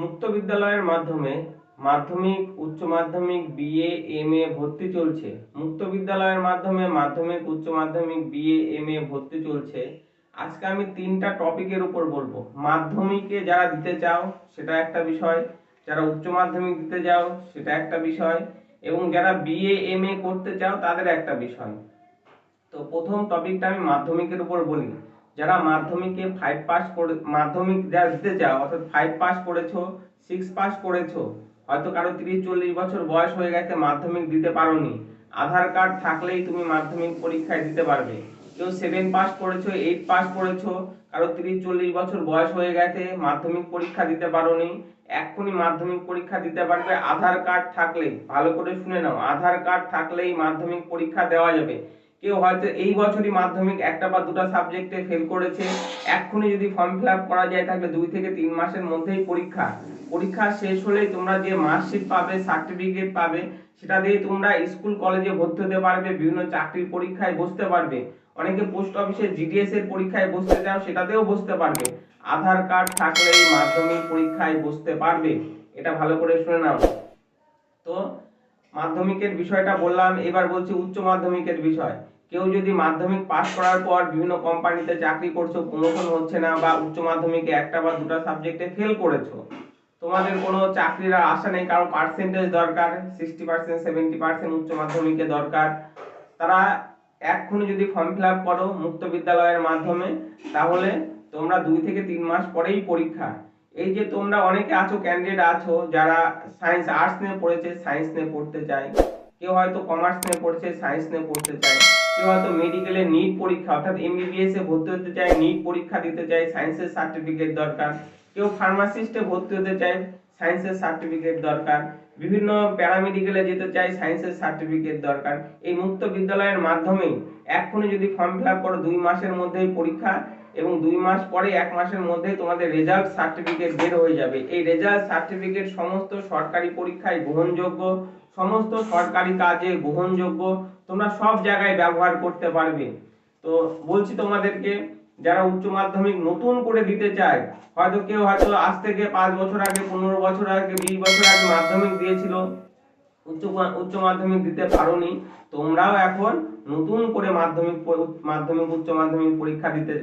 মুক্ত বিদ্যালয়ের মাধ্যমে মাধ্যমিক, উচ্চ মাধ্যমিক বিএ এম এ ভর্তি চলছে। মুক্ত বিদ্যালয়ের মাধ্যমে মাধ্যমিক, উচ্চ মাধ্যমিক বিএ এম এ ভর্তি চলছে। আজকে আমি তিনটা টপিকের উপর বলব। মাধ্যমিকে যারা দিতে চাও, সেটা একটা বিষয়। যারা উচ্চ মাধ্যমিক দিতে চাও সেটা একটা বিষয়। এবং যারা বিএ এম এ করতে চাও, তাদের একটা বিষয়। তো প্রথম টপিকটা আমি মাধ্যমিকের উপর বলি। যারা মাধ্যমিকে ফাইভ পাস করে, মাধ্যমিক দিতে চাও, অর্থাৎ ফাইভ পাস করেছ সিক্স পাস করেছ, হয়তো কারও তিরিশ, চল্লিশ বছর বয়স হয়ে গেছে, মাধ্যমিক দিতে পারোনি। আধার কার্ড থাকলেই তুমি মাধ্যমিক পরীক্ষায় দিতে পারবে। কেউ সেভেন পাস করেছ এইট পাস করেছ, কারও তিরিশ, চল্লিশ বছর বয়স হয়ে গেছে, মাধ্যমিক পরীক্ষা দিতে পারোনি, এক্ষুনি মাধ্যমিক পরীক্ষা দিতে পারবে। আধার কার্ড থাকলেই, ভালো করে শুনে নাও, আধার কার্ড থাকলেই মাধ্যমিক পরীক্ষা দেওয়া যাবে। কেউ হয়তো এই বছরই মাধ্যমিক একটা বা দুটো সাবজেক্টে ফেল করেছে। এক্ষুনি যদি ফর্ম ফিল আপ করা যায়, তাহলে দুই থেকে তিন মাসের মধ্যেই পরীক্ষা। পরীক্ষা শেষ হলেই তোমরা যে মার্কশিট পাবে সার্টিফিকেট পাবে, সেটা দিয়ে তোমরা স্কুল কলেজে ভর্তি হতে পারবে, বিভিন্ন চাকরির পরীক্ষায় বসতে পারবে। অনেকে পোস্ট অফিসে জিডিএস এর পরীক্ষায় বসতে চাও, সেটাতেও বসতে পারবে। আধার কার্ড থাকলেই মাধ্যমিক পরীক্ষায় বসতে পারবে। এটা ভালো করে শুনে নাও। তো, মাধ্যমিকের বিষয়টা বললাম, এবার বলছি উচ্চ মাধ্যমিকের বিষয়। কেউ যদি মাধ্যমিক পাস করার পর বিভিন্ন কোম্পানিতে চাকরি করছ প্রমোশন হচ্ছে না বা উচ্চ মাধ্যমিকে একটা বা দুটো সাবজেক্টে ফেল করেছ, তোমাদের কোনো চাকরির আর আশা নেই, কারণ পার্সেন্টেজ দরকার সিক্সটি পার্সেন্ট সেভেন্টি পার্সেন্ট উচ্চ মাধ্যমিকে দরকার। তারা এক্ষুনি যদি ফর্ম ফিল আপ করো মুক্ত বিদ্যালয়ের মাধ্যমে, তাহলে তোমরা দুই থেকে তিন মাস পরেই পরীক্ষা। এই যে তোমরা অনেকে আছো ক্যান্ডিডেট আছো, যারা সায়েন্স আর্টস নিয়ে পড়েছে সায়েন্স নিয়ে পড়তে চায়, কেউ হয়তো কমার্স নিয়ে পড়ছে সায়েন্স নিয়ে পড়তে চায়। কেউ হয়তো মেডিকেলে নিট পরীক্ষা, অর্থাৎ এমবিবিএস এ ভর্তি হতে চায় নিট পরীক্ষা দিতে চায় সায়েন্সের সার্টিফিকেট দরকার, কেউ ফার্মাসিস্টে ভর্তি হতে চায় সায়েন্সের সার্টিফিকেট দরকার। বিভিন্ন প্যারামেডিকেলে যেতে চাই সায়েন্সের সার্টিফিকেট দরকার। এই মুক্ত বিদ্যালয়ের মাধ্যমেই এক্ষুনি যদি ফর্ম ফিল আপ করো, দুই মাসের মধ্যেই পরীক্ষা এবং দুই মাস পরে এক মাসের মধ্যেই তোমাদের রেজাল্ট সার্টিফিকেট বের হয়ে যাবে। এই রেজাল্ট সার্টিফিকেট সমস্ত সরকারি পরীক্ষায় গ্রহণযোগ্য, সমস্ত সরকারি কাজে গ্রহণযোগ্য। তোমরা সব জায়গায় ব্যবহার করতে পারবে। তো বলছি তোমাদেরকে যারা উচ্চ মাধ্যমিক নতুন করে দিতে চায়, হয়তো কেউ হয়তো আজ থেকে পাঁচ বছর আগে, পনেরো বছর আগে, বিশ বছর আগে মাধ্যমিক দিয়েছিল, উচ্চ উচ্চ মাধ্যমিক দিতে পারোনি, তোমরাও এখন নতুন করে মাধ্যমিক মাধ্যমিক উচ্চ মাধ্যমিক পরীক্ষা দিতে